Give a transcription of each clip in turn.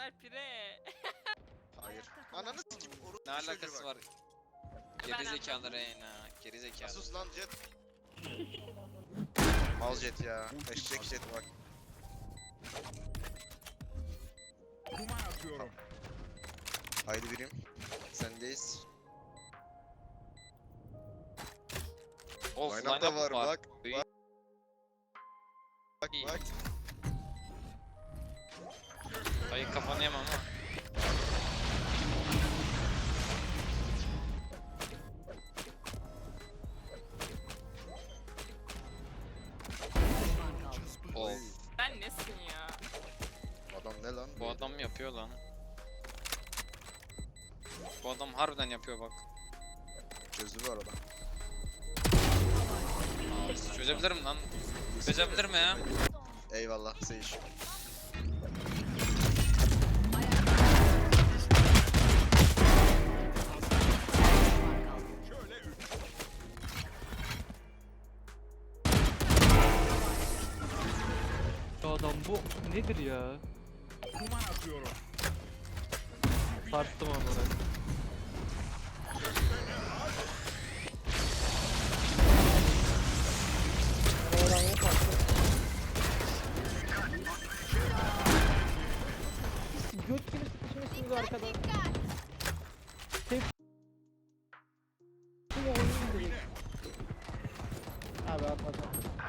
Bunlar pire. Hayır. Ananı sikim. Orospu Ne çocuğu alakası bak. var? Geri zekalı Reyna. Geri zekalı. Sus lan jet. Mal jet ya. Eşek jet bak. Kuma atıyorum. Haydi birim. Sendeyiz. Of Line-up line da var. Bak. Bak İyi. bak. Dayı kafanı yemem ama. Of. Sen nesin ya? Adam ne lan? Bu adam yapıyor lan. Bu adam harbiden yapıyor bak. Çözdü bu arada. Çözebilirim lan. Çözebilir mi ya? Eyvallah Sage. Nedir ya? Kuma atıyorum. Sarstım onu. Göt gibi sıkışmışsınız arkada. Tek... Abi atmadım.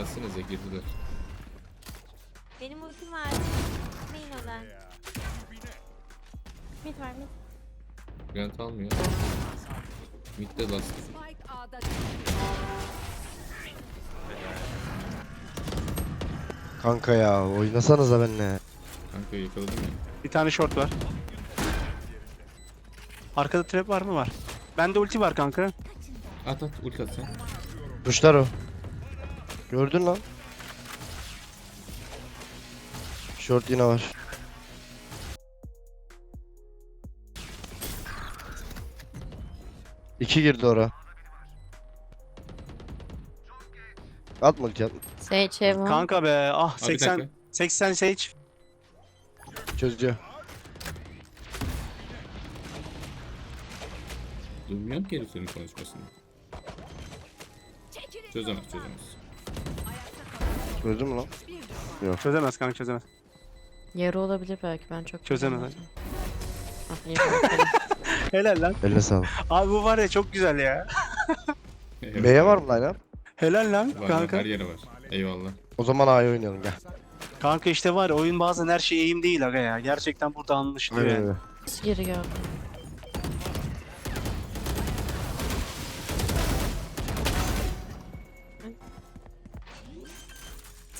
Gelsenize girdiler. Benim ultim var. Neyin o lan? Ya. Dibine. Mid var mid. Grant almıyor. Mid'de last. Spike A'da Kanka ya oynasanıza benimle. Kanka yakaladım ya. Bir tane short var. Arkada trap var mı var? Bende ulti var kanka. At at ulti at sen. Kuşlar o. Gördün lan. Short yine var. İki girdi ora. At multi at. Sage Heaven. Kanka be ah bir 80 dakika. 80 Sage. Çözüyor. Duymuyorum ki heriflerin konuşmasını. Çözemez çözemez. Çözdün mü lan? Çözemez kanka çözemez. Yarı olabilir belki ben çok Çözemez. bilmiyorum. Ah, iyi, bakalım. Helal lan. Eline sağlık. Abi bu var ya çok güzel ya. Evet. B'ye var mı up? Helal lan Var, var, kanka. her yere var. Eyvallah. O zaman A'ya oynayalım gel. Kanka işte var ya oyun bazen her şey eğim değil aga ya. Gerçekten burada anlaşılıyor yani. Nasıl geri geldi?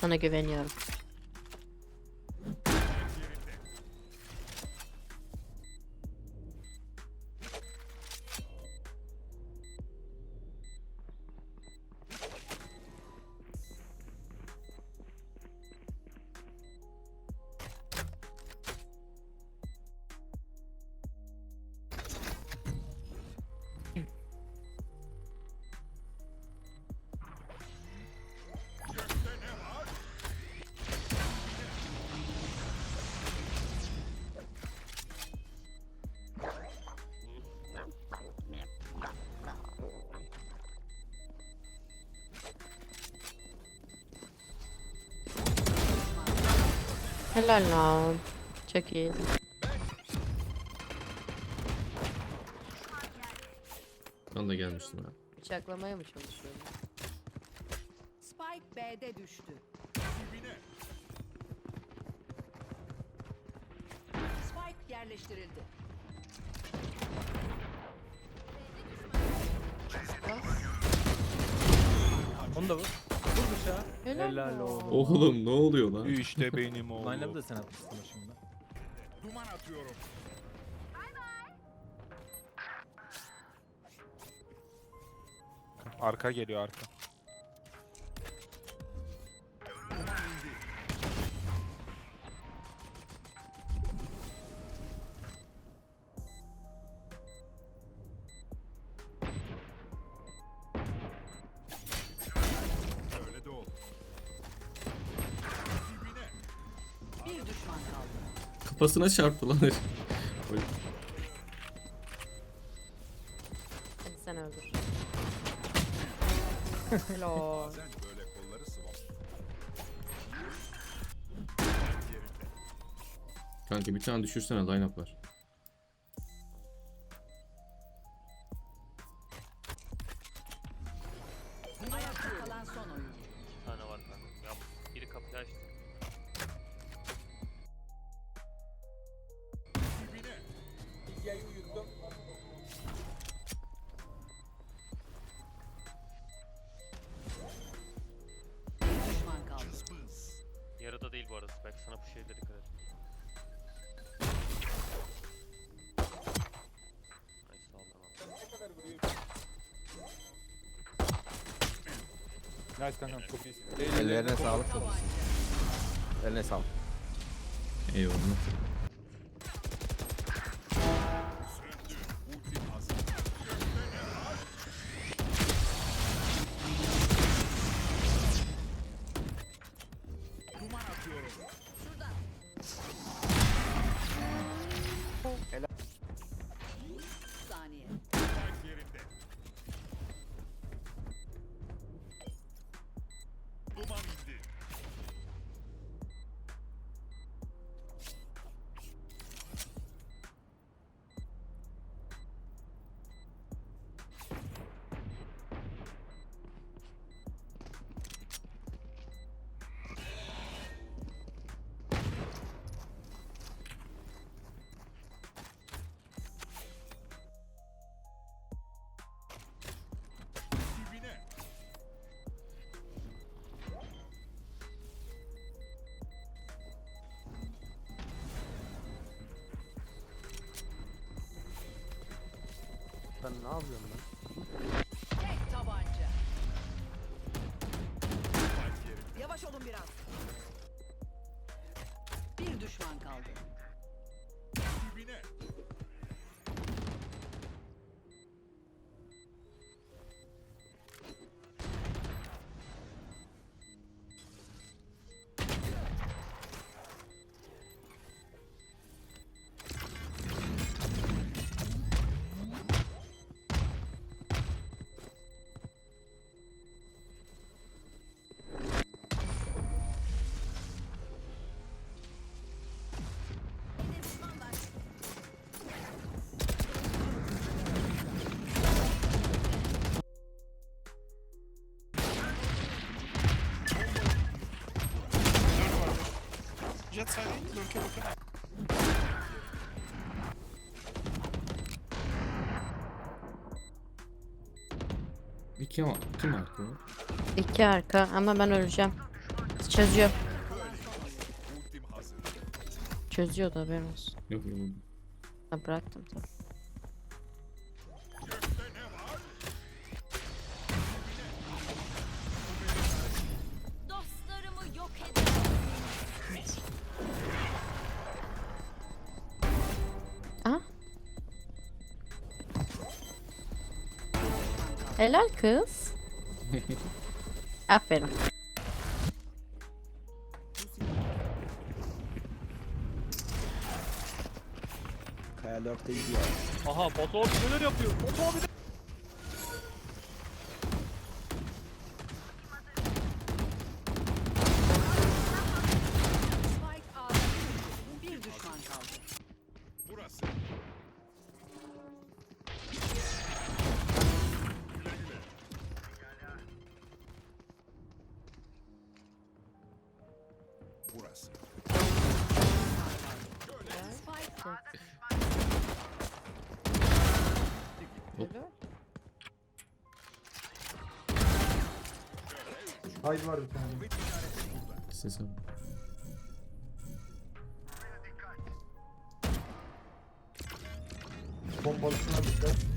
Sana güveniyorum. Helal lan. Çok iyi. Ben de gelmiştim ha. Bıçaklamaya mı çalışıyorum? Spike B'de düştü. Spike yerleştirildi. Onu da vur. Vur bıçağı. Helal, oğlum. Oğlum ne oluyor lan? İşte benim oğlum. Line'ları da sen atmışsın şimdi. Duman atıyorum. Arka geliyor arka. Kafasına çarptı lan. herif. Hadi sen öldür. Helal. Kanka bir tane düşürsene line up var. Ayakta kalan son oyuncu. Bir tane var kanka. Ya biri kapıyı açtı. Bu arada. Belki sana bu şeyde dikkat et. Ay sağ ol lan abi. Nice kankam çok iyisin. Ellerine sağlık. Eline sağlık. Eyvallah. Ben ne yapıyorum lan? Bir kim, kim arka? İki arka ama ben öleceğim. Çözüyor. Çözüyor da haberin olsun. Yok yok. Ha, bıraktım tabii. Helal kız. Aferin. Aha Batu abi neler yapıyor? Batu abi Helal. Haydi var bir tane. Ses al. Pompalısına dikkat.